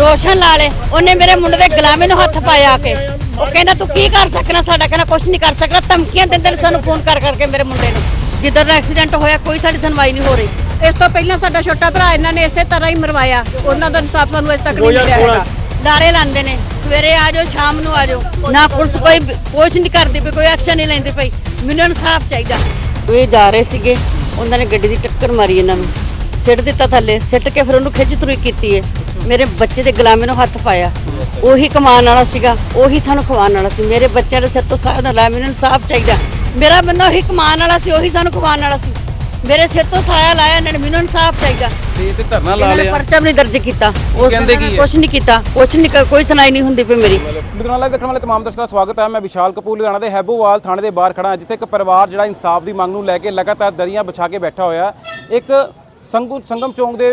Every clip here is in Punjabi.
ਰੋਸ਼ਨ ਲਾਲੇ ਉਹਨੇ ਮੇਰੇ ਮੁੰਡੇ ਦੇ ਗੁਲਾਮੇ ਨੂੰ ਹੱਥ ਪਾਇਆ ਆ ਕੇ। ਉਹ ਕਹਿੰਦਾ ਤੂੰ ਕੀ ਕਰ ਸਕਣਾ? ਸਾਡਾ ਕਹਿੰਦਾ ਕੁਝ ਨਹੀਂ ਕਰ ਸਕਦਾ ਧਮਕੀਆਂ ਦਿੰਦੇ ਨੇ ਸਾਨੂੰ ਫੋਨ ਕਰ ਕਰਕੇ ਮੇਰੇ ਮੁੰਡੇ ਨੂੰ। ਜਿੱਦਾਂ ਦਾ ਐਕਸੀਡੈਂਟ ਹੋਇਆ ਕੋਈ ਸਾਡੀ ਸੁਣਵਾਈ ਨਹੀਂ ਹੋ ਰਹੀ। ਇਸ ਤੋਂ ਪਹਿਲਾਂ ਸਾਡਾ ਛੋਟਾ ਭਰਾ ਇਹਨਾਂ ਨੇ ਇਸੇ ਤਰ੍ਹਾਂ ਹੀ ਮਰਵਾਇਆ। ਉਹਨਾਂ ਦਾ ਇਨਸਾਫ ਸਾਨੂੰ ਅਜੇ ਤੱਕ ਨਹੀਂ ਮਿਲਿਆ ਹੈਗਾ। ਲਾਰੇ ਲਾਉਂਦੇ ਨੇ। ਸਵੇਰੇ ਆ ਜਾਓ ਸ਼ਾਮ ਨੂੰ ਆ ਜਾਓ। ਨਾ ਪੁਲਿਸ ਕੋਈ ਕੁਛ ਨਹੀਂ ਕਰਦੀ ਪਈ ਕੋਈ ਐਕਸ਼ਨ ਨਹੀਂ ਲੈਂਦੀ ਪਈ। ਮੈਨੂੰ ਇਨਸਾਫ ਚਾਹੀਦਾ। ਇਹ ਜਾ ਰਹੇ ਸੀਗੇ। ਉਹਨਾਂ ਨੇ ਗੱਡੀ ਦੀ ਟੱਕਰ ਮਾਰੀ ਇਹਨਾਂ ਨੂੰ। ਸਿੱਟ ਦਿੱਤਾ ਥੱਲੇ। ਸਿੱਟ ਕੇ ਫਿਰ ਉਹਨੂੰ ਖਿੱਚ ਤੁਰੀ ਕੀਤੀ ਹੈ ਮੇਰੇ ਬੱਚੇ ਦੇ ਗੁਲਾਮੇ ਨੂੰ ਹੱਥ ਪਾਇਆ। ਉਹੀ ਕਮਾਉਣ ਵਾਲਾ ਸੀਗਾ ਉਹੀ ਸਾਨੂੰ ਖਵਾਉਣ ਵਾਲਾ ਸੀ। ਮੇਰੇ ਬੱਚਿਆਂ ਦੇ ਸਿਰ ਤੋਂ ਸਾਹ ਦਾ ਮੈਨੂੰ ਇਨਸਾਫ ਚਾਹੀਦਾ। ਮੇਰਾ ਬੰਦਾ ਉਹੀ ਕਮਾਉਣ ਵਾਲਾ ਸੀ ਉਹੀ ਸਾਨੂੰ ਖਵਾਉਣ ਵਾਲਾ ਸੀ। ਮੇਰੇ ਸਿਰ ਤੋਂ ਸਾਇਆ ਲਾਇਆ ਇਹਨਾਂ ਨੇ ਮੈਨੂੰ ਇਨਸਾਫ ਚਾਹੀਦਾ। ਤੇ ਤੇ ਧਰਨਾ ਲਾ ਲਿਆ। ਪਰਚਾ ਵੀ ਨਹੀਂ ਦਰਜ ਕੀਤਾ। ਉਸ ਕਹਿੰਦੇ ਕੀ? ਕੁਝ ਨਹੀਂ ਕੀਤਾ। ਕੁਝ ਨਹੀਂ ਕੋਈ ਸੁਣਾਈ ਨਹੀਂ ਹੁੰਦੀ ਪਈ ਮੇਰੀ। ਲੁਧਿਆਣਾ ਦੇਖਣ ਵਾਲੇ ਤਮਾਮ ਦਰਸ਼ਕਾਂ ਦਾ ਸਵਾਗਤ ਹੈ। ਮੈਂ ਵਿਸ਼ਾਲ ਕਪੂਰ ਲੁਧਿਆਣਾ ਦੇ ਹੈਬੋਵਾਲ ਥਾਣੇ ਦੇ ਬਾਹਰ ਖੜਾ ਹਾਂ ਜਿੱਥੇ ਇੱਕ ਪਰਿਵਾਰ ਜਿਹੜਾ ਇਨਸਾਫ ਦੀ ਮੰਗ ਨੂੰ ਲੈ ਕੇ ਲਗਾਤਾਰ ਦਰੀਆਂ ਵਿਛਾ ਕੇ ਬੈਠਾ ਹੋਇਆ। ਇੱਕ ਸੰਗੂ ਸੰਗਮ ਚੌਂਕ ਦੇ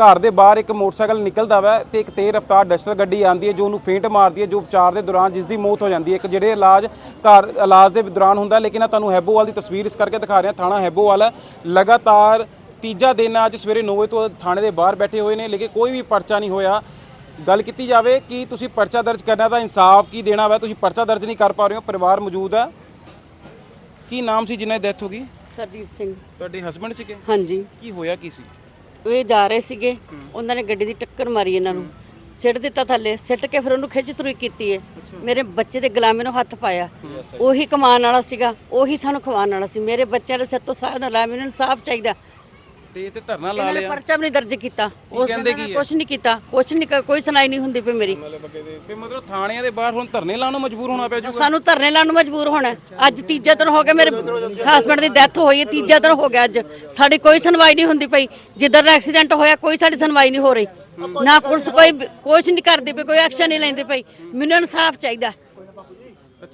ਘਰ ਦੇ ਬਾਹਰ ਇੱਕ ਮੋਟਰਸਾਈਕਲ ਨਿਕਲਦਾ ਵਾ ਤੇ ਇੱਕ ਤੇਜ਼ ਰਫ਼ਤਾਰ ਡਸਟਰ ਗੱਡੀ ਆਂਦੀ ਹੈ ਜੋ ਉਹਨੂੰ ਫੇਂਟ ਮਾਰਦੀ ਹੈ ਜੋ ਉਪਚਾਰ ਦੇ ਦੌਰਾਨ ਜਿਸ ਦੀ ਮੌਤ ਹੋ ਜਾਂਦੀ ਹੈ। ਇੱਕ ਜਿਹੜੇ ਇਲਾਜ ਘਰ ਇਲਾਜ ਦੇ ਦੌਰਾਨ ਹੁੰਦਾ ਲੇਕਿਨ ਆ ਤੁਹਾਨੂੰ ਹੈਬੋਵਾਲ ਦੀ ਤਸਵੀਰ ਇਸ ਕਰਕੇ ਦਿਖਾ ਰਿਹਾ ਥਾਣਾ ਹੈਬੋਵਾਲ ਲਗਾਤਾਰ ਤੀਜਾ ਦਿਨ ਅੱਜ ਸਵੇਰੇ 9 ਵਜੇ ਤੋਂ ਥਾਣੇ ਦੇ ਬਾਹਰ ਬੈਠੇ ਹੋਏ ਨੇ ਲੇਕਿਨ ਕੋਈ ਵੀ ਪਰਚਾ ਨਹੀਂ ਹੋਇਆ। ਗੱਲ ਕੀਤੀ ਜਾਵੇ ਕਿ ਤੁਸੀਂ ਪਰਚਾ ਦਰਜ ਕਰਨਾ ਤਾਂ ਇਨਸਾਫ ਕੀ ਦੇਣਾ ਵਾ? ਤੁਸੀਂ ਪਰਚਾ ਦਰਜ ਨਹੀਂ ਕਰ ਪਾ ਰਹੇ ਹੋ ਪਰਿਵਾਰ ਮੌਜੂਦ ਹੈ। ਕੀ ਨਾਮ ਸੀ ਜਿਨ੍ਹਾਂ ਦੀ ਡੈਥ ਹੋ ਗਈ? ਸਰਜੀਤ ਸਿੰਘ। ਤੁਹਾਡੇ ਹਸਬੰਡ ਸੀਗੇ? ਹਾਂਜੀ। ਕੀ ਹੋਇਆ ਕੀ ਸੀ? ਇਹ ਜਾ ਰਹੇ ਸੀਗੇ ਉਹਨਾਂ ਨੇ ਗੱਡੀ ਦੀ ਟੱਕਰ ਮਾਰੀ ਇਹਨਾਂ ਨੂੰ। ਸਿੱਟ ਦਿੱਤਾ ਥੱਲੇ ਸਿੱਟ ਕੇ ਫਿਰ ਉਹਨੂੰ ਖਿੱਚ ਤੁਰੀ ਕੀਤੀ ਹੈ ਮੇਰੇ ਬੱਚੇ ਦੇ ਗੁਲਾਮੇ ਨੂੰ ਹੱਥ ਪਾਇਆ। ਉਹੀ ਕਮਾਉਣ ਵਾਲਾ ਸੀਗਾ ਉਹੀ ਸਾਨੂੰ ਖਵਾਉਣ ਵਾਲਾ ਸੀ। ਮੇਰੇ ਬੱਚਿਆਂ ਦੇ ਸਿਰ ਤੋਂ ਸਾਹ ਦਾ ਲਾਇਆ ਮੈਨੂੰ ਇਨਸਾਫ ਚਾਹੀਦਾ। ਤੇ ਤੇ ਧਰਨਾ ਲਾ ਇਹਨਾਂ ਨੇ ਲਿਆ। ਪਰਚਾ ਵੀ ਨਹੀਂ ਦਰਜ ਕੀਤਾ। ਉਸ ਕਹਿੰਦੇ ਦਿਨ ਕੀ ਹੈ? ਕੁਝ ਨਹੀਂ ਕੀਤਾ। ਕੁਝ ਨਹੀਂ ਕੋਈ ਸੁਣਾਈ ਨਹੀਂ ਹੁੰਦੀ ਪਈ ਮੇਰੀ। ਫੇ ਮਤਲਬ ਥਾਣਿਆਂ ਦੇ ਬਾਹਰ ਹੁਣ ਧਰਨੇ ਲਾਉਣ ਨੂੰ ਮਜਬੂਰ ਹੋਣਾ ਪਿਆ ਜੂਗਾ ਸਾਨੂੰ ਧਰਨੇ ਲਾਉਣ ਨੂੰ ਮਜਬੂਰ ਹੋਣਾ ਹੈ। ਅੱਜ ਤੀਜਾ ਦਿਨ ਹੋ ਗਿਆ ਮੇਰੇ ਹਸਬੰਡ ਦੀ ਡੈਥ ਹੋਈ ਹੈ। ਤੀਜਾ ਦਿਨ ਹੋ ਗਿਆ ਅੱਜ। ਸਾਡੀ ਕੋਈ ਸੁਣਵਾਈ ਨਹੀਂ ਹੁੰਦੀ ਪਈ। ਜਿੱਦਾਂ ਦਾ ਐਕਸੀਡੈਂਟ ਹੋਇਆ ਕੋਈ ਸਾਡੀ ਸੁਣਵਾਈ ਨਹੀਂ ਹੋ ਰਹੀ। ਨਾ ਪੁਲਿਸ ਕੋਈ ਕੁਛ ਨਹੀਂ ਕਰਦੀ ਪਈ ਕੋਈ ਐਕਸ਼ਨ ਨਹੀਂ ਲੈਂਦੀ ਪਈ। ਮੈਨੂੰ ਇਨਸਾਫ ਚਾਹੀਦਾ।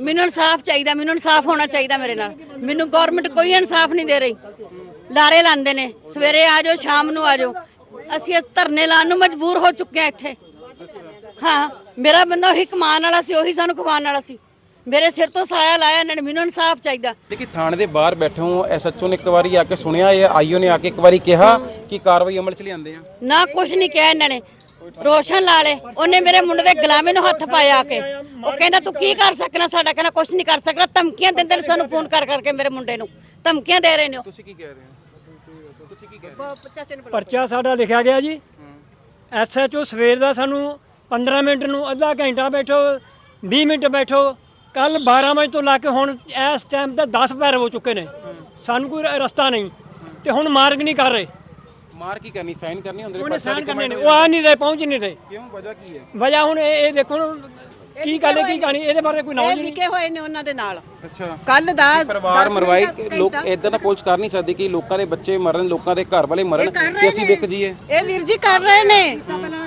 ਮੈਨੂੰ ਇਨਸਾਫ ਚਾਹੀਦਾ। ਮੈਨੂੰ ਇਨਸਾਫ ਹੋਣਾ ਚਾਹੀਦਾ ਮੇਰੇ ਨਾਲ। ਮੈਨੂੰ ਗਵਰਨਮੈਂਟ ਕੋਈ ਇਨਸਾਫ ਨਹੀਂ ਦੇ ਰਹੀ। ਲਾਰੇ ਲਾਉਂਦੇ ਨੇ। ਸਵੇਰੇ ਆ ਜਾਓ ਸ਼ਾਮ ਨੂੰ ਆ ਜਾਓ। ਅਸੀਂ ਇਹ ਧਰਨੇ ਲਾਉਣ ਨੂੰ ਮਜਬੂਰ ਹੋ ਚੁੱਕੇ ਆ ਇੱਥੇ। ਹਾਂ ਮੇਰਾ ਬੰਦਾ ਉਹੀ ਕਮਾਉਣ ਵਾਲਾ ਸੀ ਉਹੀ ਸਾਨੂੰ ਖਵਾਉਣ ਵਾਲਾ ਸੀ। ਮੇਰੇ ਸਿਰ ਤੋਂ ਸਾਇਆ ਲਾਇਆ ਇਹਨਾਂ ਨੇ ਮੈਨੂੰ ਇਨਸਾਫ ਚਾਹੀਦਾ। ਲੇਕਿਨ ਥਾਣੇ ਦੇ ਬਾਹਰ ਬੈਠੇ ਹੋ ਐਸਐਚਓ ਨੇ ਇੱਕ ਵਾਰੀ ਆ ਕੇ ਸੁਣਿਆ ਇਹ ਆਈਓ ਨੇ ਆ ਕੇ ਇੱਕ ਵਾਰੀ ਕਿਹਾ ਕਿ ਕਾਰਵਾਈ ਅਮਲ ਚ ਲਿਆਂਦੇ ਆ। ਨਾ ਕੁਝ ਨਹੀਂ ਕਿਹਾ ਇਹਨਾਂ ਨੇ। ਰੋਸ਼ਨ ਲਾਲੇ ਉਹਨੇ ਮੇਰੇ ਮੁੰਡੇ ਦੇ ਗੁਲਾਮੇ ਨੂੰ ਹੱਥ ਪਾਇਆ ਆ ਕੇ। ਉਹ ਕਹਿੰਦਾ ਤੂੰ ਕੀ ਕਰ ਸਕਣਾ ਸਾਡਾ? ਕਹਿੰਦਾ ਕੁਝ ਨਹੀਂ ਕਰ ਸਕਦਾ ਧਮਕੀਆਂ ਦਿੰਦੇ ਨੇ ਸਾਨੂੰ ਫੋਨ ਕਰ ਕਰਕੇ ਮੇਰੇ ਮੁੰਡੇ ਨੂੰ। ਧਮਕੀਆਂ ਦੇ ਰਹੇ ਨੇ ਉਹ। ਤੁਸੀਂ ਕੀ ਕਹਿ ਰਹੇ ਹੋ? ਤੁਸੀਂ ਕੀ ਕਹਿ ਰਹੇ ਹੋ? ਪਰਚਾ ਸਾਡਾ ਲਿਖਿਆ ਗਿਆ ਜੀ। ਐਸਐਚਓ ਸਵੇਰ ਦਾ ਸਾਨੂੰ 15 ਮਿੰਟ ਨੂੰ ਅੱਧਾ ਘੰਟਾ ਬੈਠੋ 20 ਮਿੰਟ ਬੈਠੋ। ਕੱਲ 12 ਵਜੇ ਤੋਂ ਲਾ ਕੇ ਹੁਣ ਇਸ ਟਾਈਮ ਤੇ 10 ਪੈਰ ਹੋ ਚੁੱਕੇ ਨੇ। ਸਾਨੂੰ ਕੋਈ ਰਸਤਾ ਨਹੀਂ। ਤੇ ਹੁਣ ਮਾਰਗ ਨਹੀਂ ਕਰ ਰਹੇ। ਮਾਰ ਕੀ ਕਰਨੀ ਸਾਈਨ ਕਰਨੀ ਹੁੰਦੇ ਨੇ ਉਹਨੇ ਸਾਈਨ ਕਰਨੇ ਨੇ ਉਹ ਆ ਨਹੀਂ ਰਹੇ ਪਹੁੰਚ ਨਹੀਂ ਰਹੇ। ਕਿਉਂ? ਵਜ੍ਹਾ ਕੀ ਹੈ? ਵਜ੍ਹਾ ਹੁਣ ਇਹ ਇਹ ਦੇਖੋ ਨਾ, ਕੀ ਗੱਲ ਹੈ ਕੀ ਕਹਾਣੀ ਇਹਦੇ ਬਾਰੇ ਕੋਈ ਇਹ ਨੌਲੇਜ ਨਹੀਂ। ਲਿਖੇ ਹੋਏ ਨੇ ਉਹਨਾਂ ਦੇ ਨਾਲ। ਅੱਛਾ। ਕੱਲ ਦਾ ਪਰਿਵਾਰ ਮਰਵਾਈ ਲੋਕ। ਇਦਾਂ ਦਾ ਪੁਲਿਸ ਕਰ ਨਹੀਂ ਸਕਦੀ ਕਿ ਲੋਕਾਂ ਦੇ ਬੱਚੇ ਮਰਨ ਲੋਕਾਂ ਦੇ ਘਰ ਵਾਲੇ ਮਰਨ ਤੇ ਅਸੀਂ ਵਿਕ ਜੀਏ ਇਹ ਵੀਰ ਜੀ ਕਰ ਰਹੇ ਨੇ।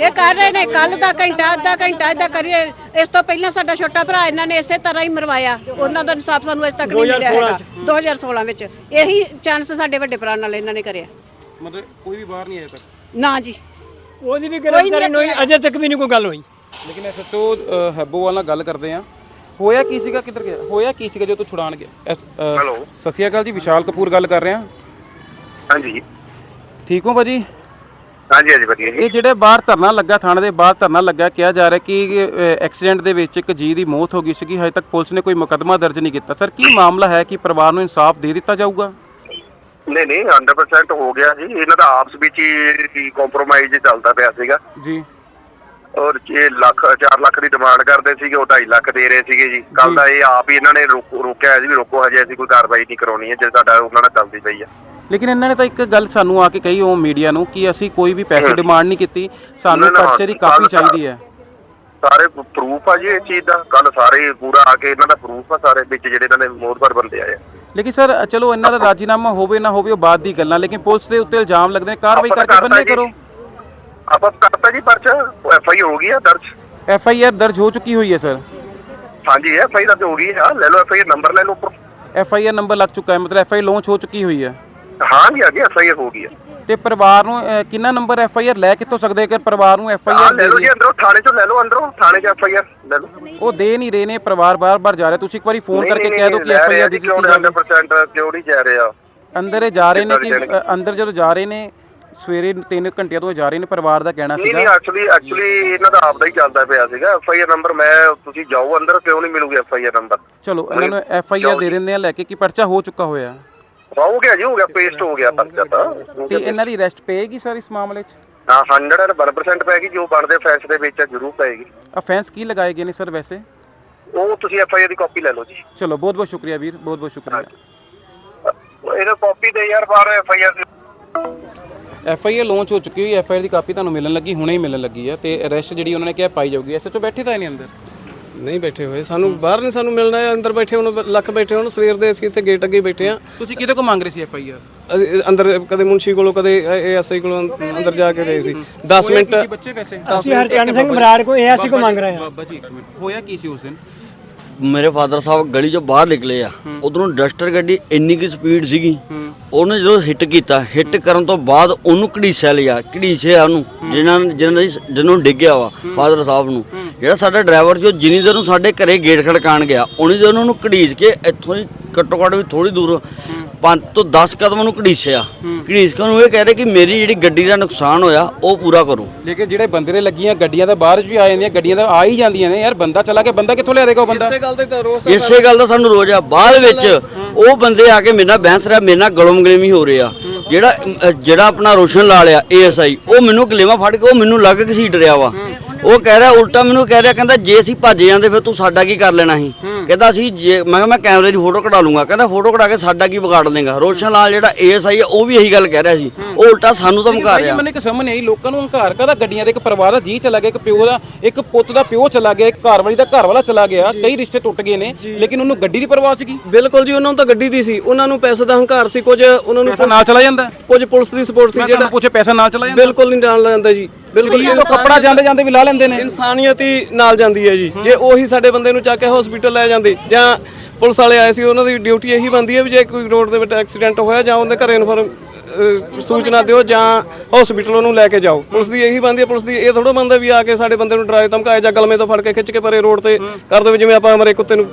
ਇਹ ਕਰ ਰਹੇ ਨੇ। ਕੱਲ ਦਾ ਘੰਟਾ ਅੱਧਾ ਘੰਟਾ ਇਦਾਂ ਕਰੀਏ। ਇਸ ਤੋਂ ਪਹਿਲਾਂ ਸਾਡਾ ਛੋਟਾ ਭਰਾ ਇਹਨਾਂ ਨੇ ਇਸੇ ਤਰ੍ਹਾਂ ਹੀ ਮਰਵਾਇਆ। ਉਹਨਾਂ ਦਾ ਇਨਸਾਫ ਸਾਨੂੰ ਅਜੇ ਤੱਕ ਨਹੀਂ ਮਿਲਿਆ ਹੈਗਾ। 2016 ਵਿੱਚ। ਇਹੀ ਚਾਂਸ ਸਾਡੇ ਵੱਡੇ ਭਰਾ ਨਾਲ ਇਹਨਾਂ ਨੇ ਕਰਿਆ। ਮਤਲਬ ਕੋਈ ਵੀ ਬਾਹਰ ਨਹੀਂ ਆਇਆ ਤੱਕ? ਨਾ ਜੀ। ਉਹਦੀ ਵੀ ਗ੍ਰਿਫਤਾਰੀ ਨਹੀਂ ਹੋਈ ਅਜੇ ਤੱਕ ਵੀ ਨਹੀਂ ਕੋਈ ਗੱਲ ਹੋਈ। ਲੇਕਿਨ ਐਸਐਚਓ ਹੈਬੋਵਾਲ ਨਾਲ ਗੱਲ ਕਰਦੇ ਆ। ਹੋਇਆ ਕੀ ਸੀਗਾ ਕਿੱਧਰ ਗਿਆ? ਹੋਇਆ ਕੀ ਸੀਗਾ ਜੋ ਤੂੰ ਛੁਡਾਣ ਗਿਆ ਹੈਲੋ। ਸਤਿ ਸ਼੍ਰੀ ਅਕਾਲ ਜੀ ਵਿਸ਼ਾਲ ਕਪੂਰ ਗੱਲ ਕਰ ਰਿਹਾ ਹਾਂਜੀ। ਠੀਕ ਹੋ ਭਾਜੀ? ਹਾਂਜੀ ਹਾਂਜੀ ਵਧੀਆ ਜੀ। ਇਹ ਜਿਹੜੇ ਬਾਹਰ ਧਰਨਾ ਲੱਗਾ ਥਾਣੇ ਦੇ ਬਾਹਰ ਧਰਨਾ ਲੱਗਾ ਕਿਹਾ ਜਾ ਰਿਹਾ ਕਿ ਐਕਸੀਡੈਂਟ ਦੇ ਵਿੱਚ ਇੱਕ ਜੀ ਦੀ ਮੌਤ ਹੋ ਗਈ ਸੀਗੀ। ਹਜੇ ਤੱਕ ਪੁਲਿਸ ਨੇ ਕੋਈ ਮੁਕੱਦਮਾ ਦਰਜ ਨਹੀਂ ਕੀਤਾ। ਸਰ ਕੀ ਮਾਮਲਾ ਹੈ ਕਿ ਪਰਿਵਾਰ ਨੂੰ ਇਨਸਾਫ ਦੇ ਦਿੱਤਾ ਜਾਊਗਾ? ਨਹੀਂ ਨਹੀਂ 100% ਹੋ ਗਿਆ ਜੀ। ਇਹਨਾਂ ਦਾ ਆਪਸ ਵਿੱਚ ਹੀ ਕੰਪਰੋਮਾਈਜ਼ ਚੱਲਦਾ ਪਿਆ ਸੀਗਾ। ਜੀ। ਔਰ ਇਹ ਲੱਖ 4 ਲੱਖ ਦੀ ਡਿਮਾਂਡ ਕਰਦੇ ਸੀਗੇ ਉਹ 2.5 ਲੱਖ ਦੇ ਰਹੇ ਸੀਗੇ ਜੀ। ਕੱਲ ਦਾ ਇਹ ਆਪ ਹੀ ਇਹਨਾਂ ਨੇ ਰੋਕ- ਰੋਕਿਆ ਸੀ ਵੀ ਰੋਕੋ ਹਜੇ ਅਸੀਂ ਕੋਈ ਕਾਰਵਾਈ ਨਹੀਂ ਕਰਾਉਣੀ ਹੈ ਜੇ ਸਾਡਾ ਉਹਨਾਂ ਨਾਲ ਚੱਲਦੀ ਪਈ ਆ ਲੇਕਿਨ ਇਹਨਾਂ ਨੇ ਤਾਂ ਇੱਕ ਗੱਲ ਸਾਨੂੰ ਆ ਕੇ ਕਹੀ ਉਹ ਮੀਡੀਆ ਨੂੰ ਕਿ ਅਸੀਂ ਕੋਈ ਵੀ ਪੈਸੇ ਡਿਮਾਂਡ ਨਹੀਂ ਕੀਤੀ ਸਾਨੂੰ ਪਰਚੇ ਦੀ ਕਾਪੀ ਚਾਹੀਦੀ ਹੈ। ਸਾਰੇ ਪ੍ਰੂਫ ਆ ਜੀ ਇਸ ਚੀਜ਼ ਦਾ। ਕੱਲ ਸਾਰੇ ਪੂਰਾ ਆ ਕੇ ਇਹਨਾਂ ਦਾ ਪ੍ਰੂਫ ਆ ਸਾਰੇ ਵਿੱਚ ਜਿਹੜੇ ਇਹਨਾਂ ਦੇ ਮੋਹਰਬਾਰ ਬੰਦੇ ਆਏ ਆ। ਲੇਕਿਨ ਸਰ ਚਲੋ ਇਹਨਾਂ ਦਾ ਰਾਜੀਨਾਮਾ ਹੋਵੇ ਨਾ ਹੋਵੇ ਉਹ ਬਾਅਦ ਦੀ ਗੱਲਾਂ ਲੇਕਿਨ ਪੁਲਿਸ ਦੇ ਉੱਤੇ ਇਲਜ਼ਾਮ ਲੱਗਦੇ ਨੇ ਕਾਰਵਾਈ ਕਰਕੇ ਬੰਨੇ ਜੀ। ਕਰੋ। ਆਪਾਂ ਕਰਤਾ ਜੀ ਪਰਚਾ ਐਫ ਆਈ ਹੋ ਗਈ ਆ ਦਰਜ। ਐਫ ਆਈ ਆਰ ਦਰਜ ਹੋ ਚੁੱਕੀ ਹੋਈ ਹੈ ਸਰ। ਹਾਂਜੀ ਐਫ ਆਈ ਦਰਜ ਹੋ ਗਈ ਆ ਲੈ ਲਓ ਐਫ ਆਈ ਨੰਬਰ ਲੈ ਲਓ ਉੱਪਰ। ਐਫ ਆਈ ਆਰ ਨੰਬਰ ਲੱਗ ਚੁੱਕਾ ਹੈ ਮਤਲਬ ਐਫ ਆਈ ਲਾਂਚ ਹੋ ਚੁੱਕੀ ਹੋਈ ਹੈ। ਹਾਂਜੀ ਹਾਂਜੀ ਐਫ ਆਈ ਹੋ ਗਈ ਆ। ਤੇ ਪਰਿਵਾਰ ਨੂੰ ਅਹ, ਕਿੰਨਾ ਨੰਬਰ ਐਫ ਆਈ ਆਰ ਲੈ ਕਿੱਥੋਂ ਸਕਦੇ ਕਿ ਪਰਿਵਾਰ ਨੂੰ ਐਫ ਆਈ ਆਰ ਲੈ ਲਓ ਜੀ ਅੰਦਰੋਂ ਥਾਣੇ ਚੋਂ ਲੈ ਲਓ ਅੰਦਰੋਂ ਥਾਣੇ 'ਚ ਐਫ ਆਈ ਆਰ ਲੈ ਲਓ। ਉਹ ਦੇ ਨਹੀਂ ਰਹੇ ਨੇ ਪਰਿਵਾਰ ਬਾਰ-ਬਾਰ ਜਾ ਰਿਹਾ। ਤੁਸੀਂ ਇੱਕ ਵਾਰੀ ਫੋਨ ਕਰਕੇ ਕਹਿ ਦਿਓ ਕਿ ਐਫ ਆਈ ਆਰ ਦਿੱਤੀ ਕਿਉਂ ਜਾਵੇ। 100% ਕਿਉਂ ਨਹੀਂ ਜਾ ਰਿਹਾ ਅੰਦਰ ਇਹ ਜਾ ਰਹੇ ਨੇ ਕਿ ਅ, ਅੰਦਰ ਜਦੋਂ ਜਾ ਰਹੇ ਨੇ ਸਵੇਰੇ 3 ਘੰਟਿਆਂ ਤੋਂ ਇਹ ਜਾ ਰਹੇ ਨੇ ਪਰਿਵਾਰ ਦਾ ਕਹਿਣਾ ਨਹੀਂ ਨਹੀਂ ਸੀਗਾ ਐਕਚੁਅਲੀ ਐਕਚੁਅਲੀ ਇਹਨਾਂ ਦਾ ਆਪਦਾ ਹੀ ਚੱਲਦਾ ਪਿਆ ਸੀਗਾ। ਐਫ ਆਈ ਆਰ ਨੰਬਰ ਮੈਂ ਤੁਸੀਂ ਜਾਓ ਅੰਦਰ ਕਿਉਂ ਨਹੀਂ ਮਿਲੂਗੀ ਐਫ ਆਈ ਆਰ ਨੰਬਰ? ਚਲੋ ਇਹਨਾਂ ਨੂੰ ਐਫ ਆਈ ਆਰ ਦੇ ਦਿੰਦੇ ਆ ਲੈ ਕੇ ਕਿ ਪਰਚਾ ਹੋ ਚੁੱਕਾ ਹੋਇਆ। ਹੋ ਗਿਆ ਜੀ ਹੋ ਗਿਆ ਪੇਸਟ ਹੋ ਗਿਆ ਪਰਚਾ ਤਾਂ। ਤੇ ਇਹਨਾਂ ਦੀ ਅਰੈਸਟ ਪਏਗੀ ਸਰ ਇਸ ਮਾਮਲੇ 'ਚ? ਹਾਂ 101% ਪੈਗੀ ਜੋ ਬਣਦੇ ਫੈਸਲੇ ਵਿੱਚ ਆ, ਜ਼ਰੂਰ ਪਏਗੀ। ਅਫੈਂਸ ਕੀ ਲਗਾਏ ਗਏ ਨੇ ਸਰ ਵੈਸੇ? ਉਹ ਤੁਸੀਂ ਐਫ ਆਈ ਆਰ ਦੀ ਕਾਪੀ ਲੈ ਲਓ ਜੀ। ਚਲੋ ਬਹੁਤ ਬਹੁਤ ਸ਼ੁਕਰੀਆ ਵੀਰ ਬਹੁਤ ਬਹੁਤ ਸ਼ੁਕਰੀਆ। ਇਹਦਾ ਕਾਪੀ ਦੇ ਯਾਰ ਬਾਹਰ F I R F I R launch ਹੋ ਚੁੱਕੀ ਹੋਈ ਐਫ ਆਈ ਆਰ ਦੀ ਕਾਪੀ ਤੁਹਾਨੂੰ ਮਿਲਣ ਲੱਗੀ ਹੁਣੇ ਹੀ ਮਿਲਣ ਲੱਗੀ ਹੈ ਤੇ ਅਰੈਸਟ ਜਿਹੜੀ ਉਹਨਾਂ ਨੇ ਕਿਹਾ ਪਾਈ ਜਾਊਗੀ। ਐਸਐਚਓ ਬੈਠੇ ਤਾਂ ਨਹੀਂ ਅੰਦਰ? ਨਹੀਂ ਬੈਠੇ ਹੋਏ। ਸਾਨੂੰ ਬਾਹਰ ਨਹੀਂ ਸਾਨੂੰ ਮਿਲਣਾ ਹੈ ਅੰਦਰ ਬੈਠੇ ਹੁਣ ਲੱਖ ਬੈਠੇ ਹੁਣ। ਸਵੇਰ ਦੇ ਅਸੀਂ ਇੱਥੇ ਗੇਟ ਅੱਗੇ ਬੈਠੇ ਆ ਤੁਸੀਂ ਕਿਹਦੇ ਕੋ ਮੰਗ ਰਹੇ ਸੀ ਐਫ ਆਈ ਆਰ ਅਸੀਂ ਅੰਦਰ ਕਦੇ ਮੁੰਸ਼ੀ ਕੋਲੋਂ ਕਦੇ ਏਐਸਆਈ ਕੋਲੋਂ ਅੰਦਰ ਜਾ ਕੇ ਰਹੇ ਸੀ। 10 ਮਿੰਟ ਬੱਚੇ ਵੈਸੇ? ਅਸੀਂ ਹਰਚਰਨ ਸਿੰਘ ਬਰਾੜ ਕੋ ਅਸੀਂ ਕੋ ਮੰਗ ਰਹੇ ਹਾਂ। ਬਾਬਾ ਜੀ ਇੱਕ ਮਿੰਟ। ਹੋਇਆ ਕੀ ਸੀ ਉਸ ਦਿਨ? ਮੇਰੇ ਫਾਦਰ ਸਾਹਿਬ ਗਲੀ ਚੋਂ ਬਾਹਰ ਨਿਕਲੇ ਆ। ਉਧਰੋਂ ਡਸਟਰ ਗੱਡੀ ਇੰਨੀ ਕੀ ਸਪੀਡ ਸੀਗੀ। ਉਹਨੇ ਜਦੋਂ ਹਿੱਟ ਕੀਤਾ ਹਿੱਟ ਕਰਨ ਤੋਂ ਬਾਅਦ ਉਹਨੂੰ ਘੜੀਸਿਆ ਲਿਆ ਘੜੀਸਿਆ ਉਹਨੂੰ ਜਿਨ੍ਹਾਂ ਜਿਹਨਾਂ ਦੀ ਜਿਹਨੂੰ ਡਿੱਗਿਆ ਵਾ ਫਾਦਰ ਸਾਹਿਬ ਨੂੰ। ਜਿਹੜਾ ਸਾਡਾ ਡਰਾਈਵਰ ਸੀ ਉਹ ਜਿੰਨੀ ਦੇਰ ਨੂੰ ਸਾਡੇ ਘਰੇ ਗੇਟ ਖੜਕਾਣ ਗਿਆ ਉਨੀ ਦੇਰ ਨੂੰ ਉਹਨੂੰ ਘੜੀਸ ਕੇ ਇੱਥੋਂ ਦੀ ਘੱਟੋ ਘੱਟ ਵੀ ਥੋੜੀ ਦੂਰ 5 ਤੋਂ 10 ਕਦਮ ਉਹਨੂੰ ਘੜੀਸਿਆ ਘੜੀਸ ਕੇ ਉਹਨੂੰ ਇਹ ਕਹਿ ਰਹੇ ਕਿ ਮੇਰੀ ਜਿਹੜੀ ਗੱਡੀ ਦਾ ਨੁਕਸਾਨ ਹੋਇਆ ਉਹ ਪੂਰਾ ਕਰੋ। ਲੇਕਿਨ ਜਿਹੜੇ ਬੰਦੇ ਲੱਗੀਆਂ ਗੱਡੀਆਂ ਤਾਂ ਬਾਹਰ ਵੀ ਆ ਜਾਂਦੀਆਂ ਗੱਡੀਆਂ ਤਾਂ ਆ ਹੀ ਜਾਂਦੀਆਂ ਨੇ ਯਾਰ ਬੰਦਾ ਚਲਾ ਕੇ ਬੰਦਾ ਕਿੱਥੋਂ ਲਿਆ ਦੇਗਾ ਉਹ ਬੰਦਾ? ਇਸੇ ਗੱਲ ਤੇ ਤਾਂ ਰੋਸ ਇਸੇ ਗੱਲ ਦਾ ਸਾਨੂੰ ਰੋਜ਼ ਆ। ਬਾਅਦ ਵਿੱਚ ਉਹ ਬੰਦੇ ਆ ਕੇ ਮੇਰੇ ਨਾਲ ਬਹਿਸ ਰਿਹਾ ਮੇਰੇ ਨਾਲ ਗਲਮ ਗਲੇਮੀ ਹੋ ਰਿਹਾ ਜਿਹੜਾ ਜਿਹੜਾ ਆਪਣਾ ਰੋਸ਼ਨ ਲਾ ਲਿਆ ਏਐਸਆਈ ਉਹ ਮੈਨੂੰ ਗਲੇਮਾ ਫੜ ਕੇ ਉਹ ਮੈਨੂੰ ਲੱਗ ਘਸੀਟ ਰਿਹਾ ਵਾ। ਉਹ ਕਹਿ ਰਿਹਾ ਉਲਟਾ ਮੈਨੂੰ ਕਹਿ ਰਿਹਾ ਕਹਿੰਦਾ ਜੇ ਅਸੀਂ ਭੱਜ ਜਾਂਦੇ ਫਿਰ ਤੂੰ ਸਾਡਾ ਕੀ ਕਰ ਲੈਣਾ ਸੀ? ਕਹਿੰਦਾ ਅਸੀਂ ਜੇ ਮੈਂ ਕਿਹਾ ਮੈਂ ਕੈਮਰੇ ਦੀ ਫੋਟੋ ਕਢਾ ਲੂੰਗਾ। ਕਹਿੰਦਾ ਫੋਟੋ ਕਢਾ ਕੇ ਸਾਡਾ ਕੀ ਵਿਗਾੜ ਲੇਗਾ ਰੋਸ਼ਨ ਲਾਲ ਜਿਹੜਾ ਏਐਸਆਈ ਆ ਉਹ ਵੀ ਇਹੀ ਗੱਲ ਕਹਿ ਰਿਹਾ ਸੀ। ਉਹ ਉਲਟਾ ਸਾਨੂੰ ਭਾਈ ਜੀ, ਰਿਹਾ। ਮੈਨੂੰ ਇੱਕ ਸਮਝ ਨਹੀਂ ਆਈ ਲੋਕਾਂ ਨੂੰ ਹੰਕਾਰ ਕਾਹਦਾ ਗੱਡੀਆਂ ਦੇ? ਇੱਕ ਪਰਿਵਾਰ ਦਾ ਜੀ ਚਲਾ ਗਿਆ ਇੱਕ ਪਿਓ ਦਾ ਇੱਕ ਪੁੱਤ ਦਾ ਪਿਓ ਚਲਾ ਗਿਆ ਇੱਕ ਘਰ ਵਾਲੀ ਦਾ ਘਰ ਵਾਲਾ ਚਲਾ ਗਿਆ। ਕਈ ਰਿਸ਼ਤੇ ਟੁੱਟ ਗਏ ਨੇ ਲੇਕਿਨ ਉਹਨੂੰ ਗੱਡੀ ਦੀ ਪਰਵਾਹ ਸੀਗੀ? ਬਿਲਕੁਲ ਜੀ ਉਹਨਾਂ ਨੂੰ ਤਾਂ ਗੱਡੀ ਦੀ ਸੀ। ਉਹਨਾਂ ਨੂੰ ਪੈਸੇ ਦਾ ਹੰਕਾਰ ਸੀ ਕੁਝ ਉਹਨਾਂ ਨੂੰ ਨਾਲ ਚਲਾ ਜਾਂਦਾ? ਕੁਝ ਪੁਲਿਸ ਦੀ ਸਪੋਰਟ ਸੀ ਜਿਹੜਾ ਪੁੱਛੇ ਪੈਸਾ ਨਾਲ ਚਲਾ ਜਾਂਦਾ? ਬਿਲਕੁਲ ਨਹੀਂ ਨਾਲ ਜਾਂਦਾ ਜੀ। ਬਿਲਕੁਲ ਤੋਂ ਕੱਪੜਾ ਜਾਂਦੇ ਜਾਂਦੇ ਵੀ ਲਾ ਲੈਂਦੇ ਨੇ। ਇਨਸਾਨੀਅਤ ਹੀ ਨਾਲ ਜਾਂਦੀ ਹੈ ਜੀ। ਜੇ ਉਹੀ ਸਾਡੇ ਬੰਦੇ ਨੂੰ ਚੱਕ ਕੇ ਹਸਪੀਟਲ ਲੈ ਜਾਂਦੇ ਜਾਂ ਪੁਲਿਸ ਵਾਲੇ ਆਏ ਸੀ ਉਹਨਾਂ ਦੀ ਡਿਊਟੀ ਇਹੀ ਬੰਦੀ ਹੈ ਵੀ ਜੇ ਕੋਈ ਰੋਡ ਦੇ ਵਿੱਚ ਐਕਸੀਡੈਂਟ ਹੋਇਆ ਜਾਂ ਉਹਦੇ ਘਰੇ ਇਨਫੋਰਮ ਸੂਚਨਾ ਦਿਓ ਜਾਂ ਹਸਪੀਟਲ ਉਹਨੂੰ ਲੈ ਕੇ ਜਾਓ। ਪੁਲਿਸ ਦੀ ਇਹੀ ਬੰਦੀ ਹੈ ਪੁਲਿਸ ਦੀ ਇਹ ਥੋੜਾ ਬੰਦਾ ਵੀ ਆ ਕੇ ਸਾਡੇ ਬੰਦੇ ਨੂੰ ਡਰਾਏ ਧਮਕਾਏ ਜਾਂ ਗਲਮੇ ਤੋਂ ਫੜ ਕੇ ਖਿੱਚ ਕੇ ਪਰੇ ਰੋਡ ਤੇ ਕਰ ਦੇਵੇ ਜਿਵੇਂ ਆਪਾਂ ਮਰੇ ਕੁੱਤੇ ਨੂੰ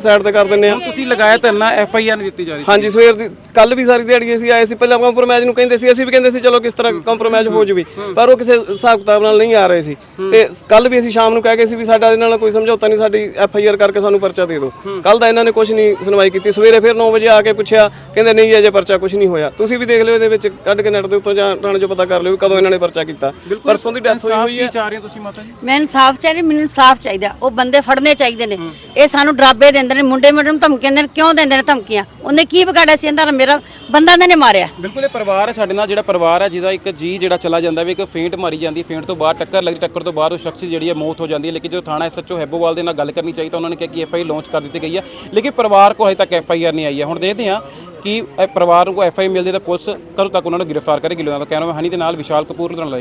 ਸਾਈਡ ਤੇ ਕਰ ਦਿੰਨੇ ਆ। ਤੁਸੀਂ ਲਗਾਇਆ ਧਰਨਾ ਐਫ ਆਈ ਆਰ ਨਹੀਂ ਦਿੱਤੀ ਜਾ ਰਹੀ ਹਾਂਜੀ ਸਵੇਰ ਦੀ ਕੱਲ ਵੀ ਸਾਰੀ ਦਿਹਾੜੀ ਅਸੀਂ ਆਏ ਸੀ। ਪਹਿਲਾਂ ਕੰਪਰੋਮਾਈਜ਼ ਨੂੰ ਕਹਿੰਦੇ ਸੀ ਅਸੀਂ ਵੀ ਕਹਿੰਦੇ ਸੀ ਚਲੋ ਕਿਸ ਤਰ੍ਹਾਂ ਕੰਪਰੋਮਾਈਜ਼ ਹੋ ਜਵੇ। ਪਰ ਉਹ ਕਿਸੇ ਹਿਸਾਬ ਕਿਤਾਬ ਨਾਲ ਨਹੀਂ ਆ ਰਹੇ ਸੀ। ਤੇ ਕੱਲ ਵੀ ਅਸੀਂ ਸ਼ਾਮ ਨੂੰ ਕਹਿ ਗਏ ਸੀ ਵੀ ਸਾਡਾ ਇਹਨਾਂ ਨਾਲ ਕੋਈ ਸਮਝੌਤਾ ਨਹੀਂ ਸਾਡੀ ਐਫ ਆਈ ਆਰ ਕਰਕੇ ਸਾਨੂੰ ਪਰਚਾ ਦੇ ਦਿਓ। ਕੱਲ ਦਾ ਇਹਨਾਂ ਨੇ ਕੁਝ ਨਹੀਂ ਸੁਣਵਾਈ ਕੀਤੀ। ਸਵੇਰੇ ਫਿਰ 9 ਵਜੇ ਆ ਕੇ ਪੁੱਛਿਆ ਕਹਿੰਦੇ ਨਹੀਂ ਅਜੇ ਪਰਚਾ ਕੁਝ ਨਹੀਂ ਹੋਇਆ। ਤੁਸੀਂ ਵੀ ਦੇਖ ਲਿਓ ਇਹਦੇ ਵਿੱਚ ਕੱਢ ਕੇ ਨੈਟ ਦੇ ਉੱਤੋਂ ਜਾਂ ਥਾਣੇ 'ਚੋਂ ਪਤਾ ਕਰ ਲਿਓ ਕਦੋਂ ਇਹਨਾਂ ਨੇ ਪਰਚਾ ਕੀਤਾ। ਪਰਸੋਂ ਦੀ ਡੈਥ ਹੋਈ ਹੋਈ ਹੈ। ਕੀ ਚਾਹ ਰਹੇ ਹੋ ਤੁਸੀਂ ਮਾਤਾ ਜੀ? ਮੈਂ ਇਨਸਾਫ ਚਾਹੀਦਾ ਮੈਨੂੰ ਇਨਸਾਫ ਚਾਹੀਦਾ। ਉਹ ਬੰਦੇ ਫੜਨੇ ਚਾਹੀਦੇ ਨੇ। ਇਹ ਸਾਨੂੰ ਡਰਾਬੇ ਦਿੰਦੇ ਨੇ, ਮੁੰਡੇ ਮੁੰਡੇ ਨੂੰ ਧਮਕੀਆਂ ਦਿੰਦੇ ਨੇ, ਕਿਉਂ ਦਿੰਦੇ ਨੇ ਧਮਕੀਆਂ? ਉਹਨੇ ਕੀ ਵਿਗਾੜਿਆ ਸੀ ਇਹਦਾ ਮੇਰਾ ਬੰਦਾ ਨੇ ਮਾਰਿਆ। ਬਿਲਕੁਲ, ਇਹ ਪਰਿਵਾਰ ਹੈ, ਸਾਡੇ ਨਾਲ ਜਿਹੜਾ ਪਰਿਵਾਰ ਹੈ, ਜਿਹਦਾ ਇੱਕ ਜੀ ਜਿਹੜਾ ਚਲਾ ਜਾਂਦਾ ਵੀ ਇੱਕ ਫੇਂਟ ਮਾਰੀ ਜਾਂਦੀ, ਫੇਂਟ ਤੋਂ ਬਾਅਦ ਟੱਕਰ ਲੱਗਦੀ, ਟੱਕਰ ਤੋਂ ਬਾਅਦ ਉਹ ਸ਼ਖਸ ਜਿਹੜੀ ਹੈ ਮੌਤ ਹੋ ਜਾਂਦੀ ਹੈ, ਲੇਕਿਨ ਜਦੋਂ ਥਾਣਾ ਐਸਐਚਓ ਹੈਬੋਵਾਲ ਦੇ ਨਾਲ ਗੱਲ ਕਰਨੀ ਚਾਹੀਦੀ ਤਾਂ ਉਹਨਾਂ ਨੇ ਕਿਹਾ ਕਿ ਐਫਆਈ ਲਾਂਚ ਕਰ ਦਿੱਤੀ ਗਈ ਹੈ, ਲੇਕਿਨ ਪਰਿਵਾਰ ਕੋਲ ਹਜੇ ਤੱਕ ਐਫਆਈਆਰ ਨਹੀਂ ਆਈ ਹੈ। ਹੁਣ ਦੇਖਦੇ ਹਾਂ ਕਿ ਇਹ ਪਰਿਵਾਰ ਨੂੰ ਐਫਆਈ ਮਿਲਦੀ ਤਾਂ ਪੁਲਿਸ ਕਦੋਂ ਤੱਕ ਉਹਨਾਂ ਨੂੰ ਗ੍ਰਿਫਤਾਰ ਕਰੇਗੀ। ਲੋਕਾਂ ਦਾ ਕਹਿਣਾ ਹੈ ਹਨੀ ਦੇ ਨਾਲ ਵਿਸ਼ਾਲ ਕਪੂਰ, ਲੁਧਿਆਣਾ ਲਾਈਵ